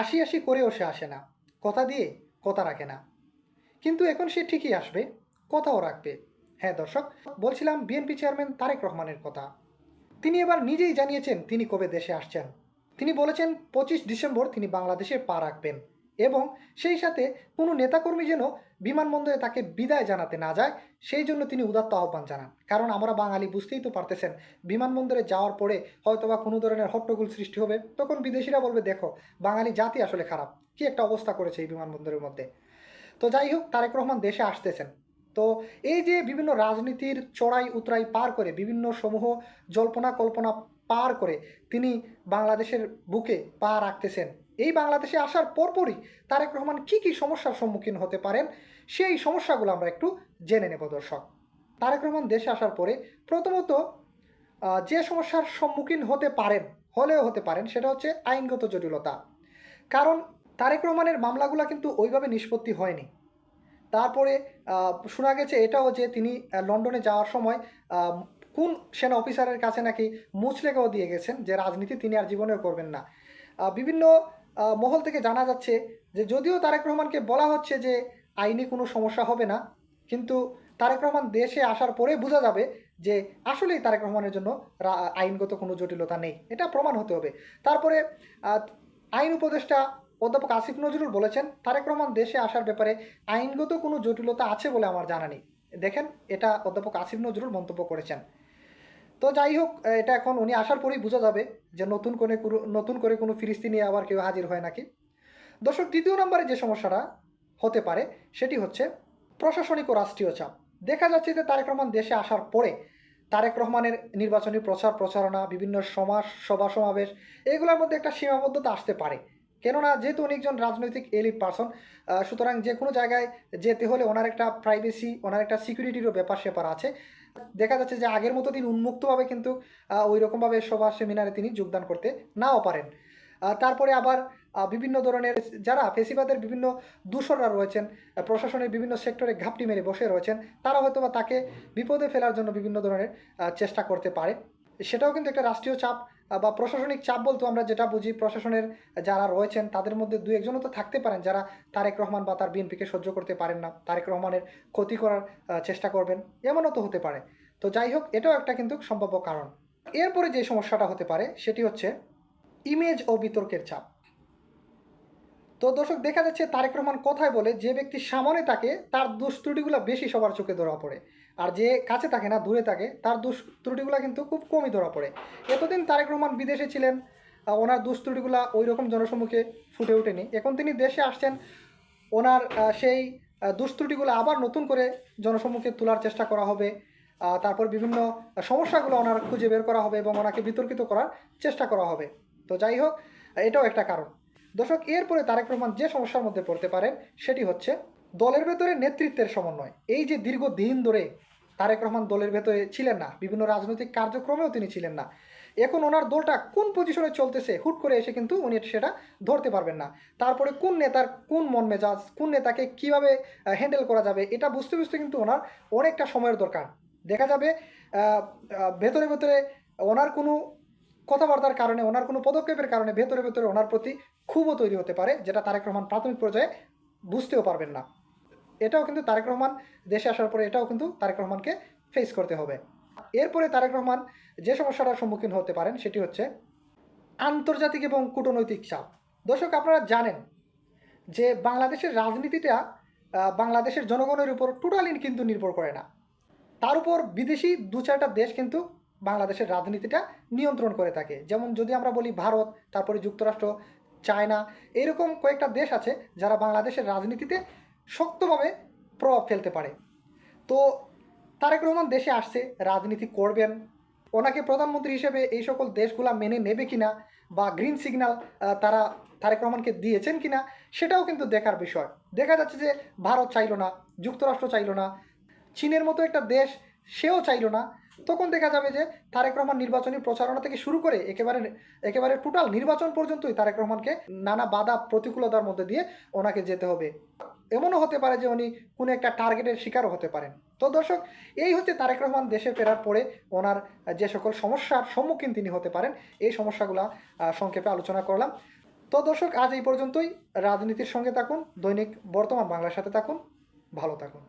আশি আসি করেও সে আসে না। কথা দিয়ে কথা রাখে না। কিন্তু এখন সে ঠিকই আসবে, কথাও রাখবে। হ্যাঁ দর্শক, বলছিলাম বিএনপি চেয়ারম্যান তারেক রহমানের কথা। তিনি এবার নিজেই জানিয়েছেন তিনি কবে দেশে আসছেন। তিনি বলেছেন পঁচিশ ডিসেম্বর তিনি বাংলাদেশে পা রাখবেন। এবং সেই সাথে কোনো নেতাকর্মী যেন বিমানবন্দরে তাকে বিদায় জানাতে না যায়, সেই জন্য তিনি উদাত্ত আহ্বান জানান। কারণ আমরা বাঙালি বুঝতেই তো পারতেছেন, বিমানবন্দরে যাওয়ার পরে হয়তোবা কোনো ধরনের হট্টগোল সৃষ্টি হবে। তখন বিদেশিরা বলবে, দেখো, বাঙালি জাতি আসলে খারাপ। কি একটা অবস্থা করেছে এই বিমানবন্দরের মধ্যে? তো যাই হোক, তারেক রহমান দেশে আসতেছেন। তো এই যে বিভিন্ন রাজনীতির চড়াই উতরাই পার করে বিভিন্ন সমূহ জল্পনা কল্পনা পার করে তিনি বাংলাদেশের বুকে পা রাখতেছেন। এই বাংলাদেশে আসার পরপরই তারেক রহমান কি কি সমস্যার সম্মুখীন হতে পারেন, সেই সমস্যাগুলো আমরা একটু জেনে নেব দর্শক। তারেক রহমান দেশে আসার পরে প্রথমত যে সমস্যার সম্মুখীন হতে পারেন, হলেও হতে পারেন, সেটা হচ্ছে আইনগত জটিলতা। কারণ তারেক রহমানের মামলাগুলো কিন্তু ওইভাবে নিষ্পত্তি হয়নি। তারপরে শোনা গেছে এটাও যে তিনি লন্ডনে যাওয়ার সময় কোন সেনা অফিসারের কাছে নাকি মুচলেখাও দিয়ে গেছেন যে রাজনীতি তিনি আর জীবনেও করবেন না? বিভিন্ন মহল থেকে জানা যাচ্ছে যে যদিও তারেক রহমানকে বলা হচ্ছে যে আইনি কোনো সমস্যা হবে না, কিন্তু তারেক রহমান দেশে আসার পরে বোঝা যাবে যে আসলেই তারেক রহমানের জন্য আইনগত কোনো জটিলতা নেই। এটা প্রমাণ হতে হবে। তারপরে আইন উপদেষ্টা অধ্যাপক আসিফ নজরুল বলেছেন, তারেক রহমান দেশে আসার ব্যাপারে আইনগত কোনো জটিলতা আছে বলে আমার জানা নেই। দেখেন, এটা অধ্যাপক আসিফ নজরুল মন্তব্য করেছেন। তো যাই হোক এটা এখন উনি আসার পরেই বোঝা যাবে যে নতুন করে নতুন করে কোনো ফিরিস্তি নিয়ে আবার কেউ হাজির হয় নাকি। দর্শক তৃতীয় নম্বরে যে সমস্যাটা হতে পারে সেটি হচ্ছে প্রশাসনিক ও রাষ্ট্রীয় চাপ। দেখা যাচ্ছে যে তারেক রহমান দেশে আসার পরে তারেক রহমানের নির্বাচনী প্রচার, প্রচারণা, বিভিন্ন সমাজ, সভা সমাবেশ, এগুলোর মধ্যে একটা সীমাবদ্ধতা আসতে পারে। কেননা যেহেতু উনি একজন রাজনৈতিক এলিট পারসন সুতরাং যে কোনো জায়গায় যেতে হলে ওনার একটা প্রাইভেসি ওনার একটা সিকিউরিটিরও ব্যাপার স্যাপার আছে। দেখা যাচ্ছে যে আগের মতো তিনি উন্মুক্তভাবে কিন্তু ওই রকমভাবে সভা, সেমিনারে তিনি যোগদান করতে নাও পারেন। তারপরে আবার বিভিন্ন ধরনের যারা ফেসিবাদের বিভিন্ন দূষণরা রয়েছেন প্রশাসনের বিভিন্ন সেক্টরে ঘাপটি মেরে বসে রয়েছেন, তারা হয়তো বা তাকে বিপদে ফেলার জন্য বিভিন্ন ধরনের চেষ্টা করতে পারে। সেটাও কিন্তু একটা রাষ্ট্রীয় চাপ। বা প্রশাসনিক চাপ বলতে আমরা যেটা বুঝি, প্রশাসনের যারা রয়েছেন, তাদের মধ্যে দু একজনও তো থাকতে পারেন যারা তারেক রহমান বা তার বিএনপিকে সহ্য করতে পারেন না। তারেক রহমানের ক্ষতি করার চেষ্টা করবেন, এমনও তো হতে পারে। তো যাই হোক, এটাও একটা কিন্তু সম্ভাব্য কারণ। এরপরে যে সমস্যাটা হতে পারে, সেটি হচ্ছে ইমেজ ও বিতর্কের চাপ। তো দর্শক, দেখা যাচ্ছে তারেক রহমান কথায় বলে যে ব্যক্তি সামনে থাকে তার দোষ ত্রুটিগুলো বেশি সবার চোখে ধরা পড়ে। আর যে কাছে থাকে না, দূরে থাকে, তার দোষ ত্রুটিগুলো কিন্তু খুব কমই ধরা পড়ে। এতদিন তারেক রহমান বিদেশে ছিলেন ওনার দোষ ত্রুটিগুলো ওই রকম জনসম্মুখে ফুটে ওঠেনি। এখন তিনি দেশে আসছেন, ওনার সেই দুষ্ত্রুটিগুলো আবার নতুন করে জনসম্মুখে তোলার চেষ্টা করা হবে তারপর বিভিন্ন সমস্যাগুলো ওনার খুঁজে বের করা হবে এবং ওনাকে বিতর্কিত করার চেষ্টা করা হবে। তো যাই হোক, এটাও একটা কারণ। দর্শক, এরপরে তারেক রহমান যে সমস্যার মধ্যে পড়তে পারেন, সেটি হচ্ছে দলের ভেতরে নেতৃত্বের সমন্বয়। এই যে দীর্ঘ দিন ধরে তারেক রহমান দলের ভেতরে ছিলেন না, বিভিন্ন রাজনৈতিক কার্যক্রমেও তিনি ছিলেন না। এখন ওনার দলটা কোন পজিশনে চলতেছে, হুট করে এসে কিন্তু উনি সেটা ধরতে পারবেন না। তারপরে কোন নেতার কোন মন মেজাজ, কোন নেতাকে কীভাবে হ্যান্ডেল করা যাবে, এটা বুঝতে বুঝতে কিন্তু ওনার অনেকটা সময়ের দরকার। দেখা যাবে ভেতরে ভেতরে ওনার কোনো কথাবার্তার কারণে, ওনার কোনো পদক্ষেপের কারণে ভেতরে ভেতরে ওনার প্রতি ক্ষোভও তৈরি হতে পারে, যেটা তারেক রহমান প্রাথমিক পর্যায়ে বুঝতেও পারবেন না। এটাও কিন্তু তারেক রহমান দেশে আসার পরে এটাও কিন্তু তারেক রহমানকে ফেস করতে হবে। এরপরে তারেক রহমান যে সমস্যাটার সম্মুখীন হতে পারেন সেটি হচ্ছে আন্তর্জাতিক এবং কূটনৈতিক চাপ। দর্শক, আপনারা জানেন যে বাংলাদেশের রাজনীতিটা বাংলাদেশের জনগণের উপর টোটালি কিন্তু নির্ভর করে না। তার উপর বিদেশি দু চারটা দেশ কিন্তু বাংলাদেশের রাজনীতিটা নিয়ন্ত্রণ করে থাকে। যেমন যদি আমরা বলি ভারত, তারপরে যুক্তরাষ্ট্র, চায়না, এরকম কয়েকটা দেশ আছে যারা বাংলাদেশের রাজনীতিতে শক্তভাবে প্রভাব ফেলতে পারে। তো তারেক রহমান দেশে আসছে, রাজনীতি করবেন। ওনাকে প্রধানমন্ত্রী হিসেবে এই সকল দেশগুলা মেনে নেবে কিনা বা গ্রিন সিগন্যাল তারা তারেক রহমানকে দিয়েছেন কিনা, সেটাও কিন্তু দেখার বিষয়। দেখা যাচ্ছে যে ভারত চাইলো না, যুক্তরাষ্ট্র চাইলো না, চীনের মতো একটা দেশ সেও চাইলো না। তখন দেখা যাবে যে তারেক রহমান নির্বাচনী প্রচারণা থেকে শুরু করে একেবারে একেবারে টোটাল নির্বাচন পর্যন্তই তারেক রহমানকে নানা বাধা প্রতিকূলতার মধ্যে দিয়ে ওনাকে যেতে হবে। এমনও হতে পারে যে উনি কোনো একটা টার্গেটের শিকারও হতে পারেন। তো দর্শক, এই হচ্ছে তারেক রহমান দেশে ফেরার পরে ওনার যে সকল সমস্যার সম্মুখীন তিনি হতে পারেন, এই সমস্যাগুলা সংক্ষেপে আলোচনা করলাম। তো দর্শক, আজ এই পর্যন্তই। রাজনীতির সঙ্গে থাকুন, দৈনিক বর্তমান বাংলার সাথে থাকুন। ভালো থাকুন।